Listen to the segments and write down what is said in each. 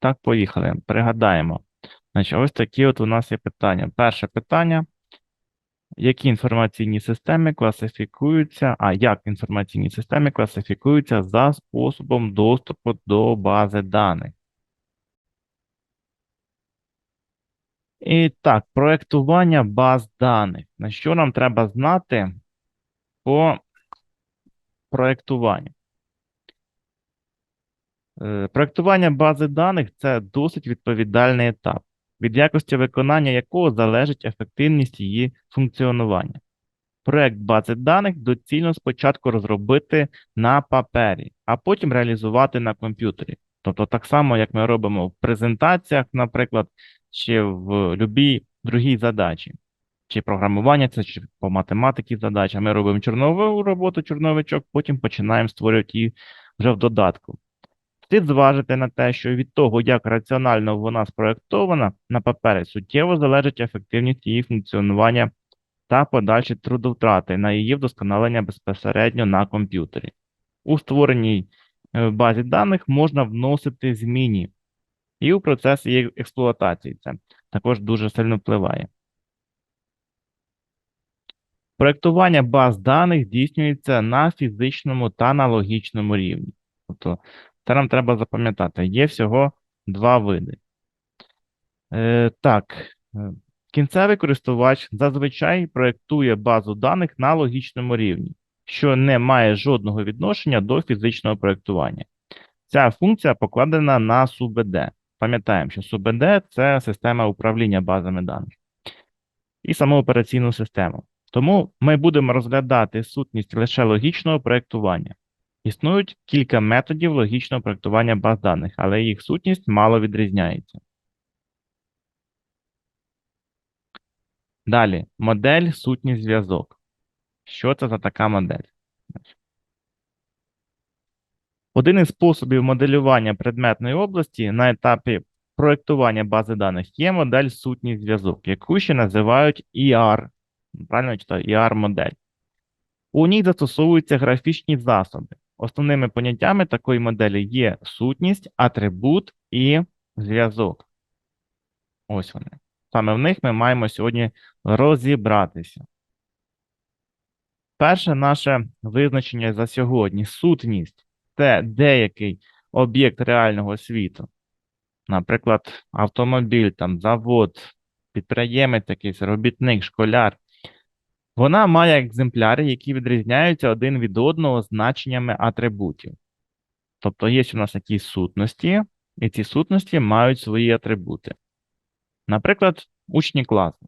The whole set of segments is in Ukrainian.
Так, поїхали. Пригадаємо. Значить, ось такі от у нас є питання. Перше питання. Які інформаційні системи класифікуються, а як інформаційні системи класифікуються за способом доступу до бази даних? І так, проектування баз даних. На що нам треба знати по проектуванню? Е, Проектування бази даних це досить відповідальний етап, від якості виконання якого залежить ефективність її функціонування. Проект бази даних доцільно спочатку розробити на папері, а потім реалізувати на комп'ютері. Тобто, так само, як ми робимо в презентаціях, наприклад, чи в будь-якій другій задачі, чи програмування це, чи по математиці задача. Ми робимо чорнову роботу, чорновичок, потім починаємо створювати її вже в додатку. Слід зважити на те, що від того, як раціонально вона спроєктована на папері, суттєво залежить ефективність її функціонування та подальші трудовтрати на її вдосконалення безпосередньо на комп'ютері. У створеній е, базі даних можна вносити зміни, і у процес її експлуатації це також дуже сильно впливає. Проектування баз даних здійснюється на фізичному та на логічному рівні. Тобто, це нам треба запам'ятати. Є всього два види. Е, так, е, кінцевий користувач зазвичай проєктує базу даних на логічному рівні, що не має жодного відношення до фізичного проєктування. Ця функція покладена на СУБД. Пам'ятаємо, що СУБД – це система управління базами даних і саму операційну систему. Тому ми будемо розглядати сутність лише логічного проєктування. Існують кілька методів логічного проєктування баз даних, але їх сутність мало відрізняється. Далі, модель сутність зв'язок. Що це за така модель? Один із способів моделювання предметної області на етапі проєктування бази даних є модель сутність зв'язок, яку ще називають ER. Правильно читаю? ER-модель. У ній застосовуються графічні засоби. Основними поняттями такої моделі є сутність, атрибут і зв'язок. Ось вони. Саме в них ми маємо сьогодні розібратися. Перше наше визначення за сьогодні сутність це деякий об'єкт реального світу. Наприклад, автомобіль, там, завод, підприємець якийсь, робітник, школяр. Вона має екземпляри, які відрізняються один від одного значеннями атрибутів. Тобто є у нас якісь сутності, і ці сутності мають свої атрибути. Наприклад, учні класу.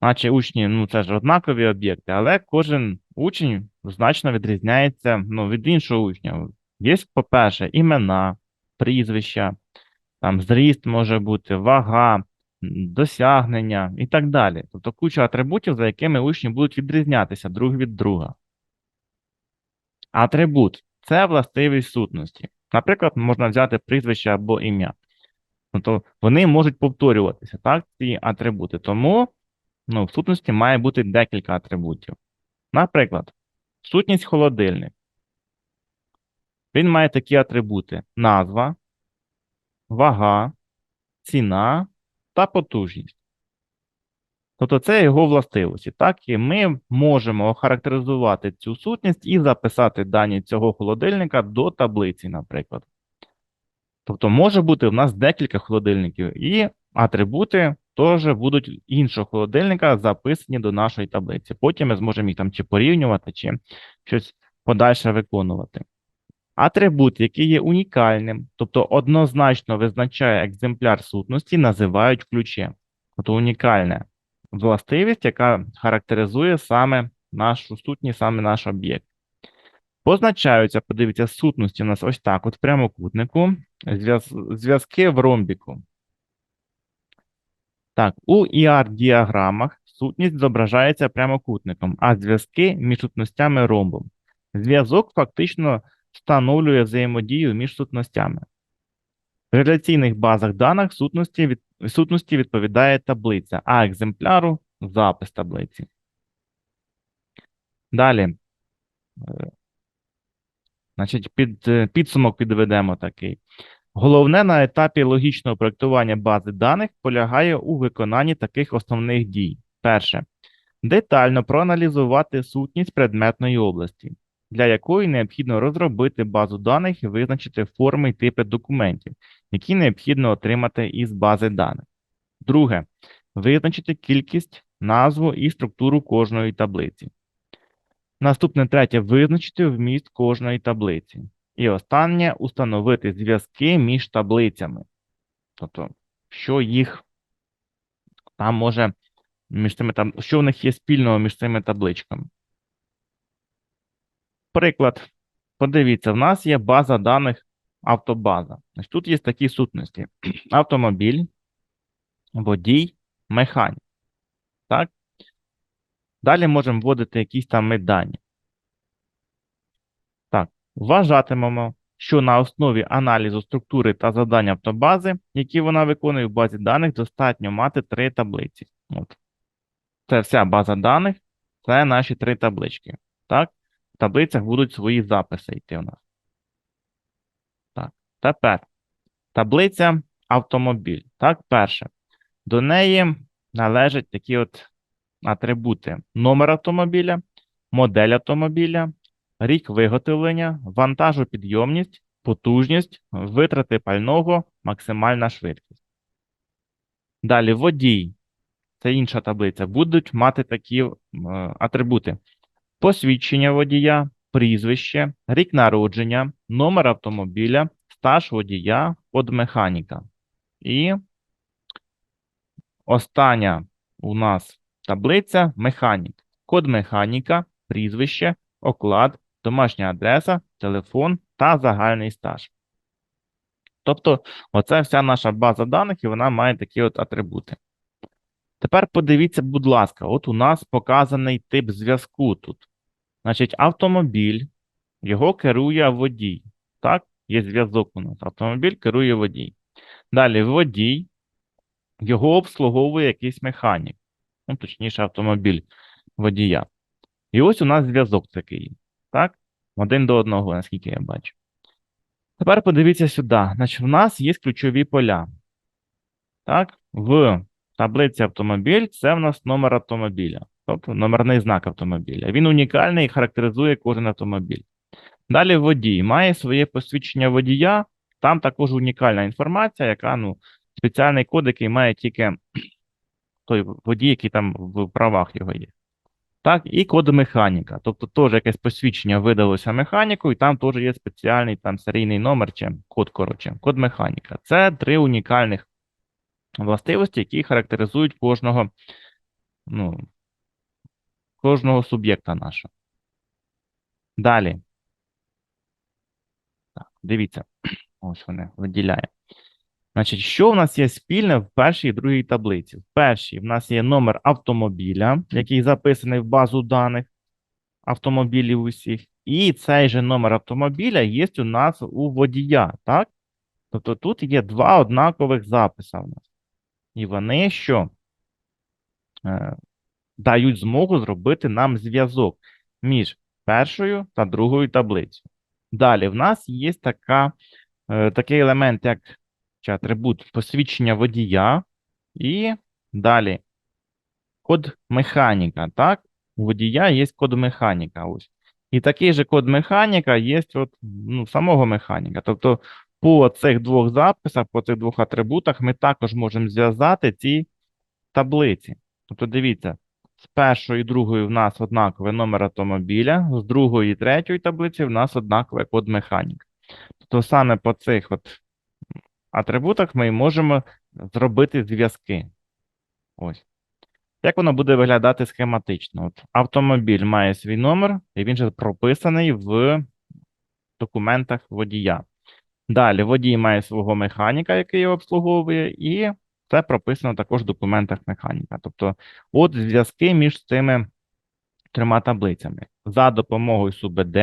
Наче учні, ну це ж однакові об'єкти, але кожен учень значно відрізняється ну, від іншого учня. Є, по-перше, імена, прізвища, там зріст може бути, вага, досягнення і так далі. Тобто куча атрибутів, за якими учні будуть відрізнятися друг від друга. Атрибут це властивість сутності. Наприклад, можна взяти прізвище або ім'я. Тобто вони можуть повторюватися, так, ці атрибути. Тому ну, в сутності має бути декілька атрибутів. Наприклад, сутність холодильник. Він має такі атрибути: назва, вага, ціна та потужність. Тобто це його властивості. Так, і ми можемо охарактеризувати цю сутність і записати дані цього холодильника до таблиці, наприклад. Тобто, може бути в нас декілька холодильників, і атрибути теж будуть іншого холодильника записані до нашої таблиці. Потім ми зможемо їх там чи порівнювати, чи щось подальше виконувати. Атрибут, який є унікальним, тобто однозначно визначає екземпляр сутності, називають ключем. Тобто унікальна властивість, яка характеризує саме нашу сутність, саме наш об'єкт. Позначаються, подивіться, сутності у нас ось так: от в прямокутнику, зв'язки в ромбіку. Так, у ER-діаграмах сутність зображається прямокутником, а зв'язки між сутностями ромбом. Зв'язок фактично встановлює взаємодію між сутностями. В реляційних базах даних сутності, від, сутності відповідає таблиця, а екземпляру запис таблиці. Далі. Значить, під, підсумок підведемо такий. Головне на етапі логічного проєктування бази даних полягає у виконанні таких основних дій. Перше. Детально проаналізувати сутність предметної області, для якої необхідно розробити базу даних і визначити форми і типи документів, які необхідно отримати із бази даних. Друге. Визначити кількість, назву і структуру кожної таблиці. Наступне третє визначити вміст кожної таблиці. І останнє установити зв'язки між таблицями. Тобто, що їх там може між цими що в них є спільного між цими табличками. Приклад. Подивіться, в нас є база даних автобаза. Тут є такі сутності: автомобіль, водій, механік. Так? Далі можемо вводити якісь там дані. Так, вважатимемо, що на основі аналізу структури та завдань автобази, які вона виконує в базі даних, достатньо мати три таблиці. От. Це вся база даних, це наші три таблички. Так? Таблицях будуть свої записи йти у нас. Так, тепер таблиця автомобіль. Так, перше. До неї належать такі от атрибути: номер автомобіля, модель автомобіля, рік виготовлення, вантажопідйомність, потужність, витрати пального, максимальна швидкість. Далі водій. Це інша таблиця. Будуть мати такі е, атрибути: посвідчення водія, прізвище, рік народження, номер автомобіля, стаж водія, код механіка. І остання у нас таблиця механік. Код механіка, прізвище, оклад, домашня адреса, телефон та загальний стаж. Тобто, оце вся наша база даних, і вона має такі от атрибути. Тепер подивіться, будь ласка, от у нас показаний тип зв'язку тут. Значить, автомобіль, його керує водій. Так, є зв'язок у нас. Автомобіль керує водій. Далі водій, його обслуговує якийсь механік. Ну, точніше, автомобіль водія. І ось у нас зв'язок такий. Так? Один до одного, наскільки я бачу. Тепер подивіться сюди. Значить, у нас є ключові поля. Так, в таблиці автомобіль це в нас номер автомобіля, тобто номерний знак автомобіля. Він унікальний і характеризує кожен автомобіль. Далі водій має своє посвідчення водія, там також унікальна інформація, яка ну, спеціальний код, який має тільки той водій, який там в правах його є. Так, і код механіка. Тобто теж якесь посвідчення видалося механіку, і там теж є спеціальний там серійний номер чи код, коротше, код механіка. Це три унікальних властивості, які характеризують кожного, ну, кожного суб'єкта нашого. Далі. Так, дивіться, ось вони виділяє. Значить, що в нас є спільне в першій і другій таблиці? В першій в нас є номер автомобіля, який записаний в базу даних автомобілів усіх. І цей же номер автомобіля є у нас у водія, так? Тобто тут є два однакових записи в нас. І вони що? Дають змогу зробити нам зв'язок між першою та другою таблицею. Далі в нас є така, е, такий елемент, як чи атрибут посвідчення водія, і далі код механіка. Так? У водія є код механіка. Ось. І такий же код механіка є от, ну, самого механіка. Тобто, по цих двох записах, по цих двох атрибутах, ми також можемо зв'язати ці таблиці. Тобто, дивіться, з першої і другої в нас однаковий номер автомобіля, з другої і третьої таблиці в нас однаковий код механіка. Тобто, саме по цих от атрибутах ми можемо зробити зв'язки. Ось. Як воно буде виглядати схематично? От Автомобіль має свій номер, і він же прописаний в документах водія. Далі водій має свого механіка, який його обслуговує, і це прописано також в документах механіка. Тобто, от зв'язки між цими трьома таблицями. За допомогою СУБД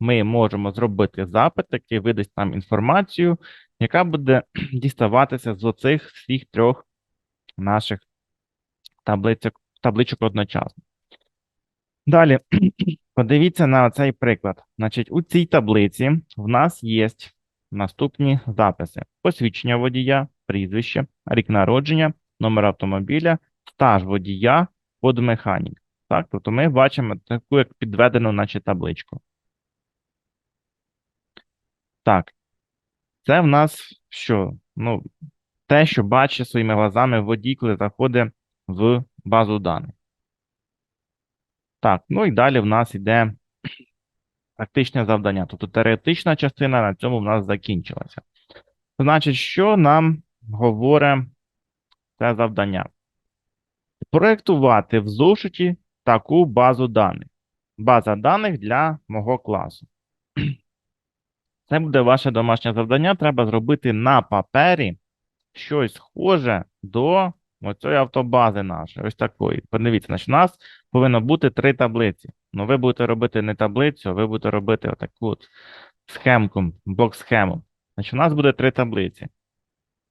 ми можемо зробити запит, який видасть нам інформацію, яка буде діставатися з оцих всіх трьох наших табличок, табличок одночасно. Далі, подивіться на цей приклад. Значить, у цій таблиці в нас є наступні записи: посвідчення водія, прізвище, рік народження, номер автомобіля, стаж водія, подмеханік. Так, тобто ми бачимо таку як підведену, наче табличку. Так, це в нас що? Ну, те, що бачить своїми глазами водій, коли заходить в базу даних. Так, ну і далі в нас йде практичне завдання. Тобто теоретична частина на цьому в нас закінчилася. Значить, що нам говорить це завдання? Проєктувати в зошиті таку базу даних. База даних для мого класу. Це буде ваше домашнє завдання. Треба зробити на папері щось схоже до оцієї автобази нашої. Ось такої. Подивіться, значить, у нас повинно бути три таблиці. Ну, ви будете робити не таблицю, ви будете робити отаку от схемку, блок-схему. Значить, у нас буде три таблиці.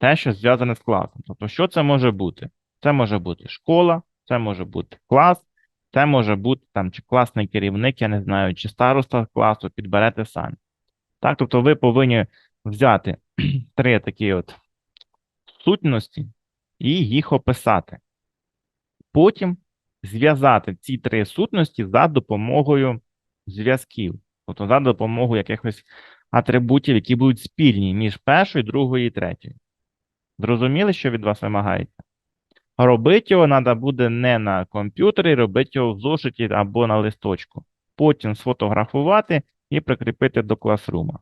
Те, що зв'язане з класом. Тобто, що це може бути? Це може бути школа, це може бути клас, це може бути там чи класний керівник, я не знаю, чи староста класу, підберете самі. Так, тобто ви повинні взяти три такі от сутності і їх описати. Потім зв'язати ці три сутності за допомогою зв'язків, тобто за допомогою якихось атрибутів, які будуть спільні між першою, другою і третьою. Зрозуміли, що від вас вимагається? Робити його треба буде не на комп'ютері, робити його в зошиті або на листочку. Потім сфотографувати і прикріпити до класрума.